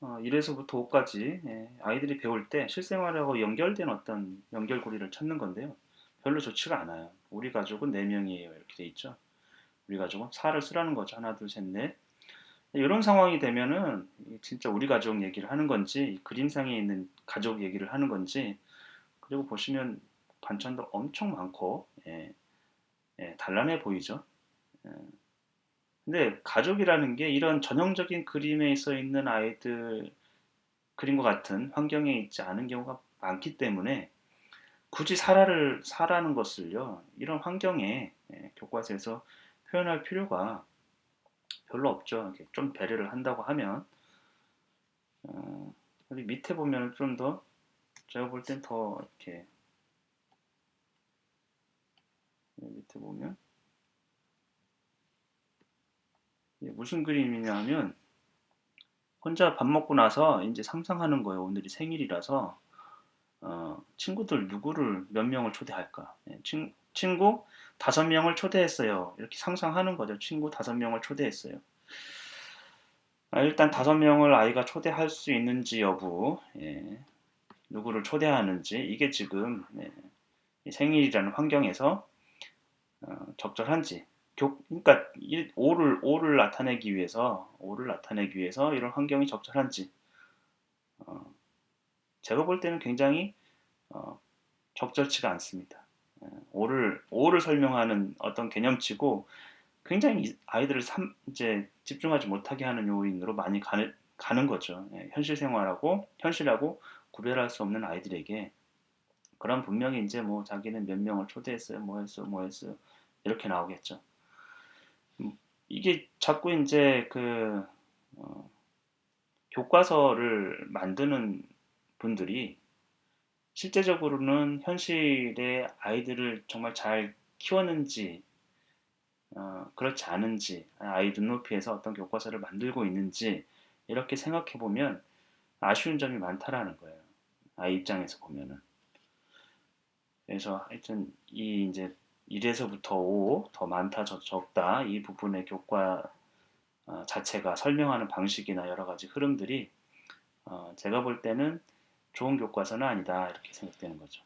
어, 1에서부터 5까지 예, 아이들이 배울 때 실생활하고 연결된 어떤 연결고리를 찾는 건데요. 별로 좋지가 않아요. 우리 가족은 4명이에요. 이렇게 돼 있죠. 우리 가족은 4를 쓰라는 거죠. 하나, 둘, 셋, 넷. 이런 상황이 되면은 진짜 우리 가족 얘기를 하는 건지 그림상에 있는 가족 얘기를 하는 건지 그리고 보시면 반찬도 엄청 많고 예, 예, 단란해 보이죠. 예. 근데 가족이라는 게 이런 전형적인 그림에 써 있는 아이들 그림과 같은 환경에 있지 않은 경우가 많기 때문에 굳이 사라를 사라는 것을요 이런 환경에 예, 교과서에서 표현할 필요가 별로 없죠. 좀 배려를 한다고 하면 어, 여기 밑에 보면 좀 더 제가 볼 땐 더 이렇게 여기 밑에 보면 이게 무슨 그림이냐 하면 혼자 밥 먹고 나서 이제 상상하는 거예요. 오늘이 생일이라서 어, 친구들 누구를 몇 명을 초대할까? 예, 친, 친구 다섯 명을 초대했어요. 이렇게 상상하는 거죠. 친구 다섯 명을 초대했어요. 아, 일단 다섯 명을 아이가 초대할 수 있는지 여부, 예, 누구를 초대하는지 이게 지금 예, 이 생일이라는 환경에서 어, 적절한지 교, 그러니까 5를 5를 나타내기 위해서 5를 나타내기 위해서 이런 환경이 적절한지 어, 제가 볼 때는 굉장히 어, 적절치가 않습니다. 5를 5를 설명하는 어떤 개념치고 굉장히 아이들을 삼, 이제 집중하지 못하게 하는 요인으로 많이 가는, 가는 거죠. 예, 현실 생활하고 현실하고 구별할 수 없는 아이들에게 그럼 분명히 이제 뭐 자기는 몇 명을 초대했어요, 뭐 했어요, 뭐 했어요 이렇게 나오겠죠. 음, 이게 자꾸 이제 그 어, 교과서를 만드는 분들이 실제적으로는 현실의 아이들을 정말 잘 키웠는지 어, 그렇지 않은지 아이 눈높이에서 어떤 교과서를 만들고 있는지 이렇게 생각해 보면 아쉬운 점이 많다라는 거예요. 아이 입장에서 보면은. 그래서 하여튼 이 이제 1에서부터 5, 더 많다, 더 적다 이 부분의 교과 어, 자체가 설명하는 방식이나 여러 가지 흐름들이 어, 제가 볼 때는 좋은 교과서는 아니다 이렇게 생각되는 거죠.